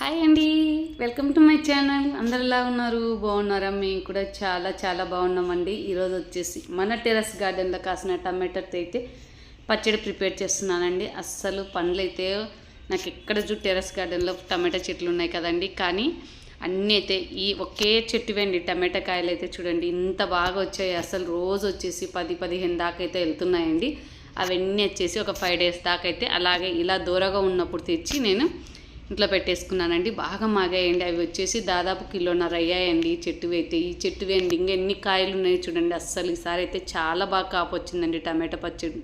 Hi అండి. Welcome to my channel అందరు ఎలా ఉన్నారు? బాగున్నారా? మేము కూడా చాలా చాలా బాగున్నామండి. ఈరోజు వచ్చేసి మన టెరస్ గార్డెన్లో కాసిన టమాటోతో అయితే పచ్చడి ప్రిపేర్ చేస్తున్నానండి. అస్సలు పండ్లు అయితే నాకు ఎక్కడ చూ టెరస్ గార్డెన్లో టమాటా చెట్లు ఉన్నాయి కదండి. కానీ అన్నీ అయితే ఈ ఒకే చెట్టువండి టమాటా కాయలు అయితే చూడండి. ఇంత బాగా వచ్చాయి. అసలు రోజు వచ్చేసి పది పదిహేను దాకా అయితే వెళ్తున్నాయండి. అవన్నీ వచ్చేసి ఒక ఫైవ్ డేస్ దాకా అయితే అలాగే ఇలా దూరగా ఉన్నప్పుడు తెచ్చి నేను ఇంట్లో పెట్టేసుకున్నానండి. బాగా మాగాయండి. అవి వచ్చేసి దాదాపు కిలోన్నర అయ్యాయండి ఈ చెట్టు అయితే. ఈ చెట్టు అండి ఇంకా ఎన్ని కాయలు ఉన్నాయి చూడండి. అస్సలు ఈసారి అయితే చాలా బాగా కాపు వచ్చిందండి టమాటా పచ్చడి.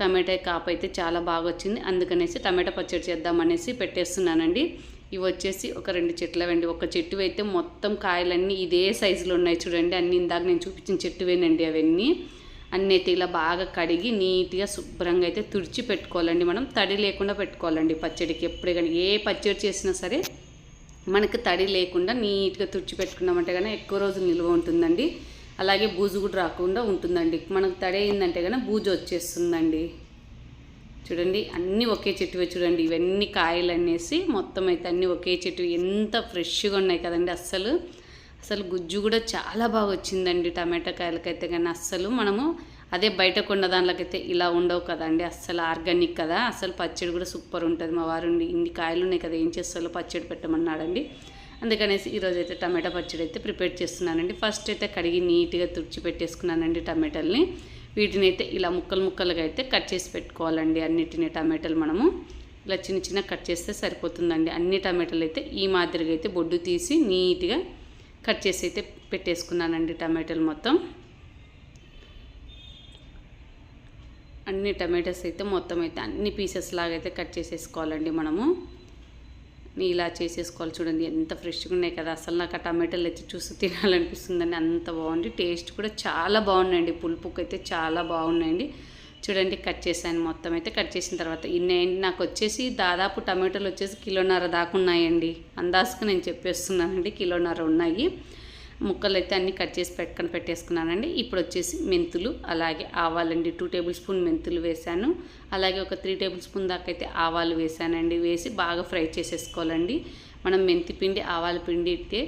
టమాటా కాపు అయితే చాలా బాగా వచ్చింది. అందుకనేసి టమాటా పచ్చడి చేద్దామనేసి పెట్టేస్తున్నానండి. ఇవి వచ్చేసి ఒక రెండు చెట్లవండి. ఒక చెట్టు అయితే మొత్తం కాయలన్నీ ఇదే సైజులో ఉన్నాయి చూడండి. అన్ని ఇందాక నేను చూపించిన చెట్టువేనండి అవన్నీ. అన్నీ అయితే ఇలా బాగా కడిగి నీట్గా శుభ్రంగా అయితే తుడిచి పెట్టుకోవాలండి మనం. తడి లేకుండా పెట్టుకోవాలండి పచ్చడికి. ఎప్పుడే కానీ ఏ పచ్చడి చేసినా సరే మనకి తడి లేకుండా నీట్గా తుడిచి పెట్టుకున్నామంటే కానీ ఎక్కువ రోజులు నిల్వ ఉంటుందండి. అలాగే బూజు కూడా రాకుండా ఉంటుందండి. మనకు తడి అయిందంటే కానీ బూజు వచ్చేస్తుందండి. చూడండి అన్నీ ఒకే చెట్టువే చూడండి. ఇవన్నీ కాయలు అనేసి మొత్తం అయితే అన్నీ ఒకే చెట్టు ఎంత ఫ్రెష్గా ఉన్నాయి కదండి అస్సలు. అసలు గుజ్జు కూడా చాలా బాగా వచ్చిందండి టమాటా కాయలకైతే కానీ. అస్సలు మనము అదే బయట కొన్న దాంట్లోకైతే ఇలా ఉండవు కదండి. అస్సలు ఆర్గానిక్ కదా. అసలు పచ్చడి కూడా సూపర్ ఉంటుంది. మా వారు ఇన్ని కాయలు ఉన్నాయి కదా ఏం చేస్తారో పచ్చడి పెట్టమన్నాడండి. అందుకనేసి ఈరోజు అయితే టమాటా పచ్చడి అయితే ప్రిపేర్ చేస్తున్నానండి. ఫస్ట్ అయితే కడిగి నీట్గా తుడిచి పెట్టేసుకున్నానండి టమాటాలని. వీటిని అయితే ఇలా ముక్కలు ముక్కలుగా అయితే కట్ చేసి పెట్టుకోవాలండి అన్నిటిని టమాటాలు మనము. ఇలా చిన్న చిన్న కట్ చేస్తే సరిపోతుందండి. అన్ని టమాటాలు అయితే ఈ మాదిరిగా అయితే బొడ్డు తీసి నీట్గా కట్ చేసి అయితే పెట్టేసుకున్నానండి టమాటాలు మొత్తం. అన్ని టమాటాస్ అయితే మొత్తం అయితే అన్ని పీసెస్ లాగా అయితే కట్ చేసేసుకోవాలండి మనము. ఇలా చేసేసుకోవాలి చూడండి ఎంత ఫ్రెష్గా ఉన్నాయి కదా. అసలు నాకు ఆ టమాటాలు అయితే చూసి తినాలనిపిస్తుందండి. అంత బాగుంది. టేస్ట్ కూడా చాలా బాగున్నాయండి. పులుపుకి అయితే చాలా బాగున్నాయండి. చూడండి కట్ చేశాను మొత్తం. అయితే కట్ చేసిన తర్వాత ఇన్ని నాకు వచ్చేసి దాదాపు టమాటోలు వచ్చేసి కిలోన్నర దాకా ఉన్నాయండి. అందాజుకు నేను చెప్పేస్తున్నానండి కిలోన్నర ఉన్నాయి. ముక్కలు అయితే అన్నీ కట్ చేసి పెట్టుకొని పెట్టేసుకున్నానండి. ఇప్పుడు వచ్చేసి మెంతులు అలాగే ఆవాలండి. టూ టేబుల్ స్పూన్ మెంతులు వేసాను అలాగే ఒక త్రీ టేబుల్ స్పూన్ దాకా అయితే ఆవాలు వేసానండి వేసి బాగా ఫ్రై చేసేసుకోవాలండి. మనం మెంతి పిండి ఆవాల పిండి అయితే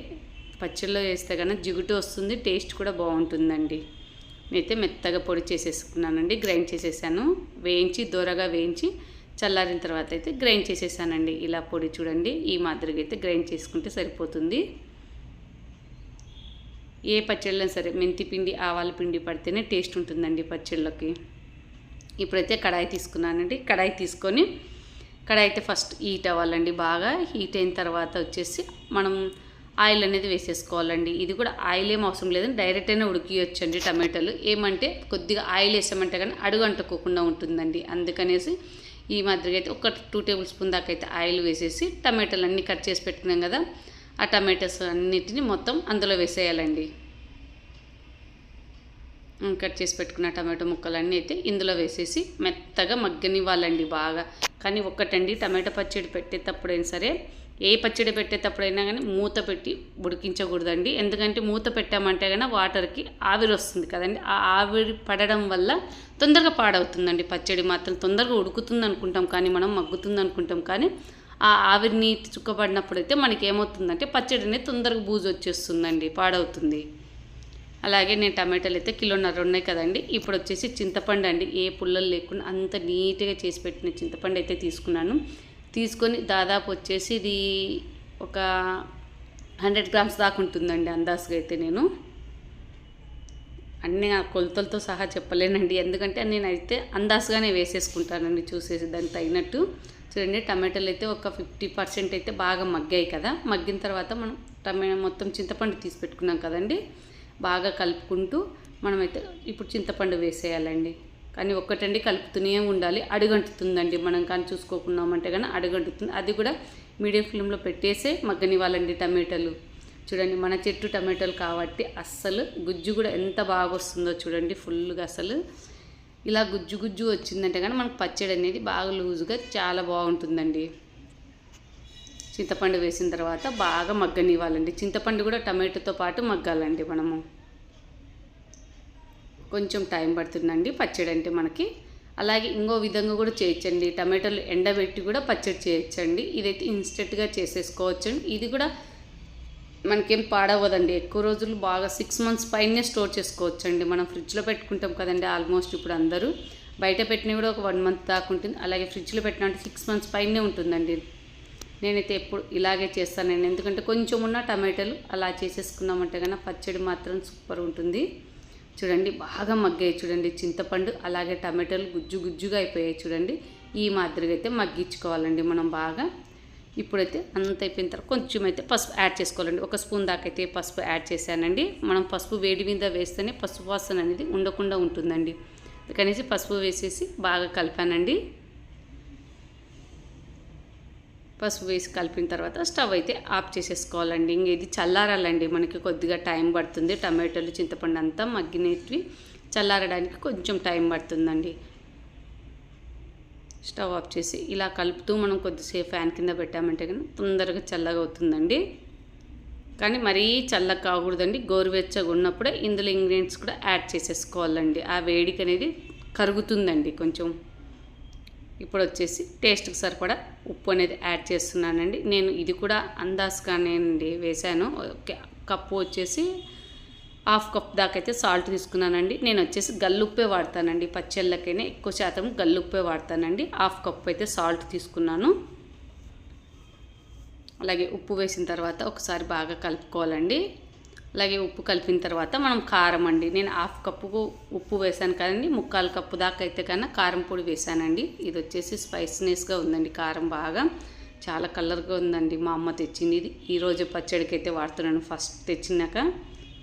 పచ్చళ్ళలో వేస్తే కన్నా జిగుటు వస్తుంది టేస్ట్ కూడా బాగుంటుందండి. నేనైతే మెత్తగా పొడి చేసేసుకున్నానండి. గ్రైండ్ చేసేసాను. వేయించి దూరగా వేయించి చల్లారిన తర్వాత అయితే గ్రైండ్ చేసేసానండి. ఇలా పొడి చూడండి. ఈ మాదిరిగా అయితే గ్రైండ్ చేసుకుంటే సరిపోతుంది. ఏ పచ్చళ్ళైనా సరే మెంతి పిండి ఆవాల పిండి పడితేనే టేస్ట్ ఉంటుందండి పచ్చళ్ళకి. ఇప్పుడైతే కడాయి తీసుకున్నానండి. కడాయి తీసుకొని కడాయి అయితే ఫస్ట్ హీట్ అవ్వాలండి బాగా. హీట్ అయిన తర్వాత వచ్చేసి మనం ఆయిల్ అనేది వేసేసుకోవాలండి. ఇది కూడా ఆయిల్ ఏం అవసరం లేదని డైరెక్ట్ అయినా ఉడికియొచ్చండి టమాటాలు. ఏమంటే కొద్దిగా ఆయిల్ వేసామంటే కానీ అడుగు అంటుకోకుండా ఉంటుందండి. అందుకనేసి ఈ మాదిరిగా అయితే ఒక టూ టేబుల్ స్పూన్ దాకా అయితే ఆయిల్ వేసేసి టమాటాలు అన్నీ కట్ చేసి పెట్టుకున్నాం కదా ఆ టమాటోస్ అన్నిటిని మొత్తం అందులో వేసేయాలండి. కట్ చేసి పెట్టుకున్న టమాటో ముక్కలన్నీ అయితే ఇందులో వేసేసి మెత్తగా మగ్గనివ్వాలండి బాగా. కానీ ఒక్కటండి టమాటో పచ్చడి పెట్టేటప్పుడైనా సరే ఏ పచ్చడి పెట్టేటప్పుడైనా కానీ మూత పెట్టి ఉడికించకూడదండి. ఎందుకంటే మూత పెట్టామంటే కానీ వాటర్కి ఆవిరి వస్తుంది కదండి. ఆ ఆవిరి పడడం వల్ల తొందరగా పాడవుతుందండి పచ్చడి మాత్రం. తొందరగా ఉడుకుతుంది అనుకుంటాం కానీ మనం మగ్గుతుంది అనుకుంటాం కానీ ఆ ఆవిరిని చుక్కబడినప్పుడు అయితే మనకి ఏమవుతుందంటే పచ్చడి అనేది తొందరగా బూజు వచ్చేస్తుందండి పాడవుతుంది. అలాగే నేను టమాటాలు అయితే కిలోన్నర ఉన్నాయి కదండి. ఇప్పుడు వచ్చేసి చింతపండు అండి. ఏ పుల్లలు లేకుండా అంత నీట్గా చేసి పెట్టిన చింతపండు అయితే తీసుకున్నాను. తీసుకొని దాదాపు వచ్చేసి ఇది ఒక హండ్రెడ్ గ్రామ్స్ దాకా ఉంటుందండి అందాజుగా అయితే నేను. అన్ని ఆ కొలతలతో సహా చెప్పలేనండి. ఎందుకంటే నేను అయితే అందాజుగానే వేసేసుకుంటానండి చూసేసి దానికి తగినట్టు. చూడండి టమాటాలు అయితే ఒక ఫిఫ్టీ పర్సెంట్ అయితే బాగా మగ్గాయి కదా. మగ్గిన తర్వాత మనం టమా మొత్తం చింతపండు తీసి పెట్టుకున్నాం కదండి. బాగా కలుపుకుంటూ మనమైతే ఇప్పుడు చింతపండు వేసేయాలండి. కానీ ఒక్కటండి కలుపుతూనే ఉండాలి. అడుగంటుతుందండి మనం కానీ చూసుకోకున్నామంటే కానీ అడుగంటుతుంది. అది కూడా మీడియం ఫ్లేమ్లో పెట్టేసే మగ్గనివ్వాలండి టమాటాలు. చూడండి మన చెట్టు టమాటాలు కాబట్టి అస్సలు గుజ్జు కూడా ఎంత బాగా వస్తుందో చూడండి ఫుల్గా అసలు. ఇలా గుజ్జు గుజ్జు వచ్చిందంటే కానీ మనకు పచ్చడి అనేది బాగా లూజుగా చాలా బాగుంటుందండి. చింతపండు వేసిన తర్వాత బాగా మగ్గనివ్వాలండి. చింతపండు కూడా టమాటోతో పాటు మగ్గాలండి మనము. కొంచెం టైం పడుతుందండి పచ్చడి అంటే మనకి. అలాగే ఇంకో విధంగా కూడా చేయొచ్చండి. టమాటాలు ఎండబెట్టి కూడా పచ్చడి చేయొచ్చండి. ఇదైతే ఇన్స్టెంట్గా చేసేసుకోవచ్చండి. ఇది కూడా మనకేం పాడవదండి ఎక్కువ రోజులు బాగా సిక్స్ మంత్స్ పైనే స్టోర్ చేసుకోవచ్చండి. మనం ఫ్రిడ్జ్లో పెట్టుకుంటాం కదండి ఆల్మోస్ట్ ఇప్పుడు అందరూ. బయట పెట్టిన కూడా ఒక వన్ మంత్ దాకా ఉంటుంది. అలాగే ఫ్రిడ్జ్లో పెట్టిన అంటే సిక్స్ మంత్స్ పైనే ఉంటుందండి. నేనైతే ఎప్పుడు ఇలాగే చేస్తానండి. ఎందుకంటే కొంచెం ఉన్న టమాటాలు అలా చేసేసుకున్నామంటే కన్నా పచ్చడి మాత్రం సూపర్ ఉంటుంది. చూడండి బాగా మగ్గాయి చూడండి చింతపండు అలాగే టమాటాలు గుజ్జు గుజ్జుగా అయిపోయాయి చూడండి. ఈ మాదిరిగా అయితే మగ్గించుకోవాలండి మనం బాగా. ఇప్పుడైతే అంత అయిపోయిన తర్వాత కొంచెం అయితే పసుపు యాడ్ చేసుకోవాలండి. ఒక స్పూన్ దాకైతే అయితే పసుపు యాడ్ చేశానండి. మనం పసుపు వేడి మీద వేస్తేనే పసుపు వాసన అనేది ఉండకుండా ఉంటుందండి. కనీసం పసుపు వేసేసి బాగా కలిపానండి. పసుపు వేసి కలిపిన తర్వాత స్టవ్ అయితే ఆఫ్ చేసేసుకోవాలండి. ఇంక ఇది చల్లారాలండి. మనకి కొద్దిగా టైం పడుతుంది. టమాటోలు చింతపండు అంతా మగ్గినవి చల్లారడానికి కొంచెం టైం పడుతుందండి. స్టవ్ ఆఫ్ చేసి ఇలా కలుపుతూ మనం కొద్దిసేపు ఫ్యాన్ కింద పెట్టామంటే కానీ తొందరగా చల్లగా అవుతుందండి. కానీ మరీ చల్లగా కాకూడదండి. గోరువెచ్చగా ఉన్నప్పుడే ఇందులో ఇంగ్రీడియంట్స్ కూడా యాడ్ చేసేసుకోవాలండి. ఆ వేడికి అనేది కరుగుతుందండి కొంచెం. ఇప్పుడు వచ్చేసి టేస్ట్కి సరిపడా ఉప్పు అనేది యాడ్ చేస్తున్నానండి. నేను ఇది కూడా అందాజుగానేనండి వేశాను. ఓకే కప్పు వచ్చేసి హాఫ్ కప్ దాకా అయితే సాల్ట్ తీసుకున్నానండి. నేను వచ్చేసి గల్లుప్పే వాడతానండి. పచ్చళ్ళకైనా ఎక్కువ శాతం గల్లుప్పే వాడతానండి. హాఫ్ కప్ అయితే సాల్ట్ తీసుకున్నాను. అలాగే ఉప్పు వేసిన తర్వాత ఒకసారి బాగా కలుపుకోవాలండి. అలాగే ఉప్పు కలిపిన తర్వాత మనం కారం అండి. నేను హాఫ్ కప్పుకు ఉప్పు వేసాను కదండి. ముక్కాలు కప్పు దాకా అయితే కన్నా కారం పొడి వేసానండి ఇది వచ్చేసి స్పైసీనెస్గా ఉందండి కారం బాగా. చాలా కలర్గా ఉందండి. మా అమ్మ తెచ్చింది. ఇది ఈరోజు పచ్చడికి అయితే వాడుతున్నాను. ఫస్ట్ తెచ్చినాక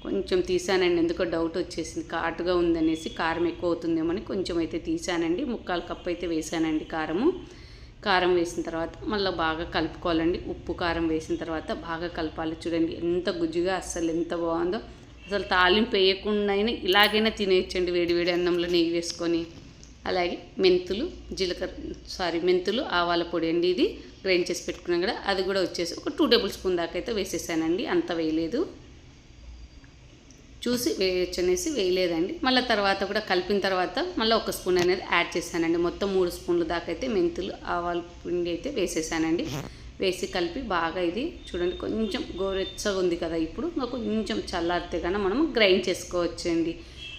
కొంచెం తీసానండి. ఎందుకో డౌట్ వచ్చేసింది. కాటుగా ఉందనేసి కారం ఎక్కువ అవుతుందేమని కొంచెం అయితే తీసానండి. ముక్కాలు కప్పు అయితే వేసానండి కారము. కారం వేసిన తర్వాత మళ్ళీ బాగా కలుపుకోవాలండి. ఉప్పు కారం వేసిన తర్వాత బాగా కలపాలి. చూడండి ఎంత గుజ్జుగా అస్సలు ఎంత బాగుందో. అసలు తాలింపు వేయకుండా అయినా ఇలాగైనా తినేయచ్చండి వేడివేడి అన్నంలో నెయ్యి వేసుకొని. అలాగే మెంతులు జీలకర్ర సారీ మెంతులు ఆవాల పొడి అండి ఇది. గ్రైండ్ చేసి పెట్టుకున్నాం కదా అది కూడా వచ్చేసి ఒక టూ టేబుల్ స్పూన్ దాకా అయితే వేసేసానండి. అంత వేయలేదు. చూసి వేయచ్చు అనేసి వేయలేదండి. మళ్ళీ తర్వాత కూడా కలిపిన తర్వాత మళ్ళీ ఒక స్పూన్ అనేది యాడ్ చేశానండి. మొత్తం మూడు స్పూన్లు దాకా అయితే మెంతులు ఆవాల పిండి అయితే వేసేసానండి. వేసి కలిపి బాగా ఇది చూడండి కొంచెం గోరెచ్చగా ఉంది కదా ఇప్పుడు. ఇంకా కొంచెం చల్లారితే కన్నా మనం గ్రైండ్ చేసుకోవచ్చండి.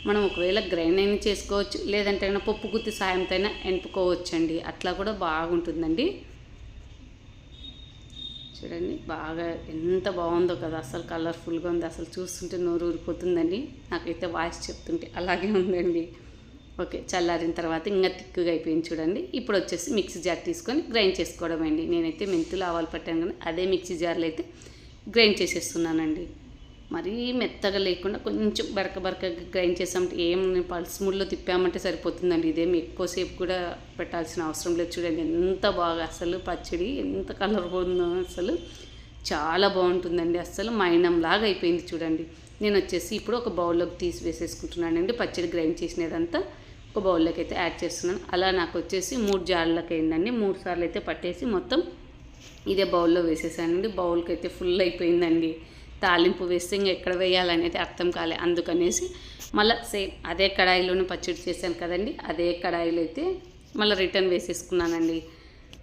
మనం ఒకవేళ గ్రైండ్ అయినా చేసుకోవచ్చు లేదంటే పప్పు గుత్తి సాయంతో అయినా ఎనుపుకోవచ్చండి అట్లా కూడా బాగుంటుందండి. చూడండి బాగా ఎంత బాగుందో కదా అసలు కలర్ఫుల్గా ఉంది అసలు చూస్తుంటే నోరు ఊరిపోతుందండి. నాకైతే వాయిస్ చెప్తుంటే అలాగే ఉందండి. ఓకే చల్లారిన తర్వాత ఇంకా తిక్కుగా అయిపోయింది చూడండి. ఇప్పుడు వచ్చేసి మిక్సీ జార్ తీసుకొని గ్రైండ్ చేసుకోవడం అండి నేనైతే మెంతులు ఆవాలు పట్టాను కానీ అదే మిక్సీ జార్లో అయితే గ్రైండ్ చేసేస్తున్నానండి. మరీ మెత్తగా లేకుండా కొంచెం బరక బరక గ్రైండ్ చేసామంటే ఏం పల్స్ ముళ్ళు తిప్పామంటే సరిపోతుందండి. ఇదేమి ఎక్కువసేపు కూడా పెట్టాల్సిన అవసరం లేదు చూడండి. ఎంత బాగా అసలు పచ్చడి ఎంత కలర్ పోతుందో అసలు చాలా బాగుంటుందండి. అసలు మైనం లాగా అయిపోయింది చూడండి. నేను వచ్చేసి ఇప్పుడు ఒక బౌల్లోకి తీసి వేసేసుకుంటున్నానండి. పచ్చడి గ్రైండ్ చేసినదంతా ఒక బౌల్లోకి అయితే యాడ్ చేస్తున్నాను. అలా నాకు వచ్చేసి మూడు జార్లకి అయిందండి. మూడు సార్లు అయితే పట్టేసి మొత్తం ఇదే బౌల్లో వేసేసానండి. బౌల్కి అయితే ఫుల్ అయిపోయిందండి. తాలింపు వేస్తే ఇంకా ఎక్కడ వేయాలనేది అర్థం కాలే. అందుకనేసి మళ్ళీ సేమ్ అదే కడాయిలోనే పచ్చడి చేశాను కదండి అదే కడాయిలో అయితే మళ్ళీ రిటర్న్ వేసేసుకున్నానండి.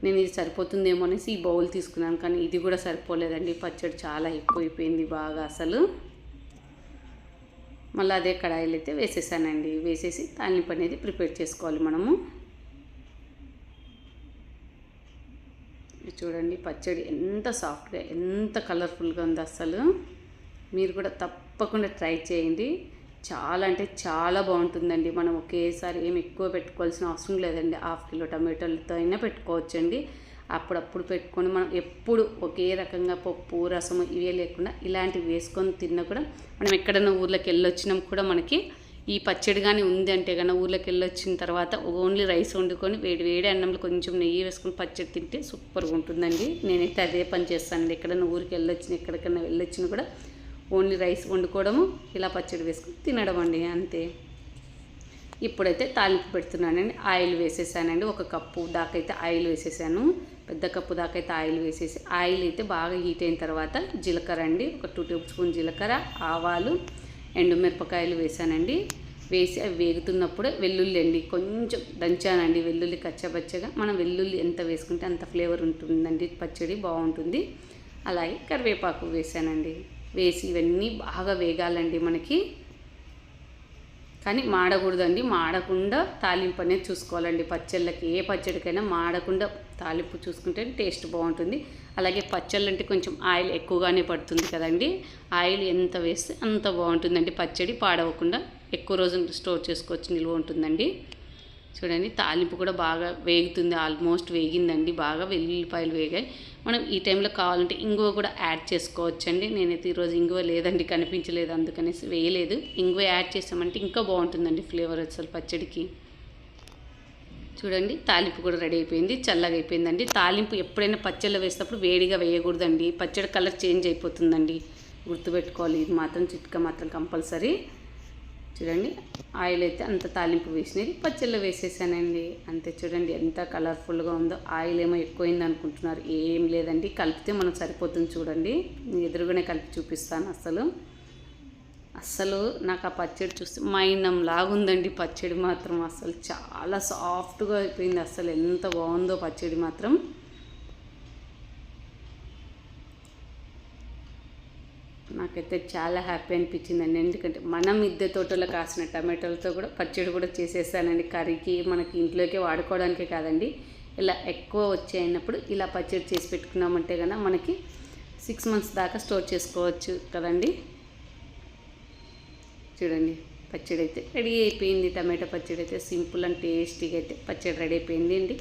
నేను ఇది సరిపోతుందేమో అనేసి ఈ బౌల్ తీసుకున్నాను కానీ ఇది కూడా సరిపోలేదండి. పచ్చడి చాలా ఎక్కువైపోయింది బాగా అసలు. మళ్ళీ అదే కడాయిలు అయితే వేసేసానండి. వేసేసి తాలింపు అనేది ప్రిపేర్ చేసుకోవాలి మనము. ఇది చూడండి పచ్చడి ఎంత సాఫ్ట్గా ఎంత కలర్ఫుల్గా ఉంది అసలు మీరు కూడా తప్పకుండా ట్రై చేయండి. చాలా అంటే చాలా బాగుంటుందండి. మనం ఒకేసారి ఏమి ఎక్కువ పెట్టుకోవాల్సిన అవసరం లేదండి. హాఫ్ కిలో టమాటోలతో అయినా పెట్టుకోవచ్చండి. అప్పుడప్పుడు పెట్టుకొని మనం ఎప్పుడు ఒకే రకంగా పప్పు రసము ఇవే లేకుండా ఇలాంటివి వేసుకొని తిన్నా కూడా మనం ఎక్కడైనా ఊర్లోకి వెళ్ళొచ్చినాం కూడా మనకి ఈ పచ్చడి కానీ ఉంది అంటే కన్నా ఊర్లోకి వెళ్ళొచ్చిన తర్వాత ఓన్లీ రైస్ వండుకొని వేడి వేడి అన్నంలో కొంచెం నెయ్యి వేసుకొని పచ్చడి తింటే సూపర్గా ఉంటుందండి. నేనైతే అదే పని చేస్తానండి. ఎక్కడైనా ఊరికి వెళ్ళొచ్చిన ఎక్కడికైనా వెళ్ళొచ్చినా కూడా ఓన్లీ రైస్ వండుకోవడము ఇలా పచ్చడి వేసుకొని తినడం అండి అంతే. ఇప్పుడైతే తాలింపు పెడుతున్నానండి. ఆయిల్ వేసేసానండి. ఒక కప్పు దాకా అయితే ఆయిల్ వేసేసాను. పెద్ద కప్పు దాకా అయితే ఆయిల్ వేసేసి ఆయిల్ అయితే బాగా హీట్ అయిన తర్వాత జీలకర్ర అండి. ఒక టూ టేబుల్ స్పూన్ జీలకర్ర ఆవాలు ఎండుమిరపకాయలు వేసానండి వేసి అవి వేగుతున్నప్పుడు వెల్లుల్లి అండి కొంచెం దంచానండి వెల్లుల్లి కచ్చపచ్చగా. మనం వెల్లుల్లి ఎంత వేసుకుంటే అంత ఫ్లేవర్ ఉంటుందండి పచ్చడి బాగుంటుంది. అలాగే కరివేపాకు వేసానండి వేసి ఇవన్నీ బాగా వేగాలండి మనకి. కానీ మాడకూడదండి. మాడకుండా తాలింపు అనేది చూసుకోవాలండి. పచ్చళ్ళకి ఏ పచ్చడికైనా మాడకుండా తాలింపు చూసుకుంటే టేస్ట్ బాగుంటుంది. అలాగే పచ్చళ్ళు అంటే కొంచెం ఆయిల్ ఎక్కువగానే పడుతుంది కదండి. ఆయిల్ ఎంత వేస్తే అంత బాగుంటుందండి. పచ్చడి పాడవకుండా ఎక్కువ రోజులు స్టోర్ చేసుకోవచ్చు నిల్వ ఉంటుందండి. చూడండి తాలింపు కూడా బాగా వేగుతుంది. ఆల్మోస్ట్ వేగిందండి. బాగా వెల్లుల్లిపాయలు వేగాయి. మనం ఈ టైంలో కావాలంటే ఇంగువ కూడా యాడ్ చేసుకోవచ్చండి. నేనైతే ఈరోజు ఇంగువ లేదండి కనిపించలేదు అందుకనేసి వేయలేదు. ఇంగువ యాడ్ చేసామంటే ఇంకా బాగుంటుందండి ఫ్లేవర్ అసలు పచ్చడికి. చూడండి తాలింపు కూడా రెడీ అయిపోయింది చల్లగా అయిపోయిందండి. తాలింపు ఎప్పుడైనా పచ్చళ్ళు వేసేటప్పుడు వేడిగా వేయకూడదండి. పచ్చడి కలర్ చేంజ్ అయిపోతుందండి. గుర్తుపెట్టుకోవాలి ఇది మాత్రం చిట్కా మాత్రం కంపల్సరీ. చూడండి ఆయిల్ అయితే అంత తాలింపు వేసినది పచ్చళ్ళు వేసేసానండి. అంతే చూడండి ఎంత కలర్ఫుల్గా ఉందో. ఆయిల్ ఏమో ఎక్కువైంది అనుకుంటున్నారు. ఏం లేదండి. కలిపితే మనం సరిపోతుంది చూడండి. ఎదురుగానే కలిపి చూపిస్తాను అసలు. అస్సలు నాకు ఆ పచ్చడి చూస్తే మైనం లాగుందండి పచ్చడి మాత్రం. అసలు చాలా సాఫ్ట్గా అయిపోయింది. అసలు ఎంత బాగుందో పచ్చడి మాత్రం. నాకైతే చాలా హ్యాపీ అనిపించిందండి. ఎందుకంటే మనం మిద్దె తోటలో కాసిన టమాటోలతో కూడా పచ్చడి కూడా చేసేసానండి కర్రీకి మనకి ఇంట్లోకి వాడుకోవడానికే కాదండి. ఇలా ఎక్కువ వచ్చాయినప్పుడు ఇలా పచ్చడి చేసి పెట్టుకున్నామంటే కనుక మనకి సిక్స్ మంత్స్ దాకా స్టోర్ చేసుకోవచ్చు కదండి. చూడండి పచ్చడి అయితే రెడీ అయిపోయింది. టమాటో పచ్చడి అయితే సింపుల్ అండ్ టేస్టీగా అయితే పచ్చడి రెడీ అయిపోయింది అండి.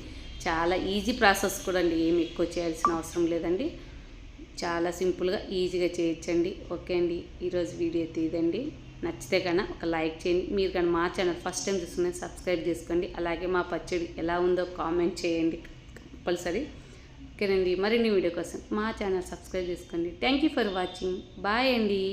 చాలా ఈజీ ప్రాసెస్ కూడా అండి. ఏమి ఎక్కువ చేయాల్సిన అవసరం లేదండి. చాలా సింపుల్గా ఈజీగా చేయొచ్చండి. ఓకే అండి. ఈరోజు వీడియో తీదండి నచ్చితే కన్నా ఒక లైక్ చేయండి. మీరు కానీ మా ఛానల్ ఫస్ట్ టైం చూసుకుని సబ్స్క్రైబ్ చేసుకోండి. అలాగే మా పచ్చడి ఎలా ఉందో కామెంట్ చేయండి కంపల్సరీ. ఓకేనండి. మరిన్ని వీడియో కోసం మా ఛానల్ సబ్స్క్రైబ్ చేసుకోండి. Thank you for watching. Bye అండి.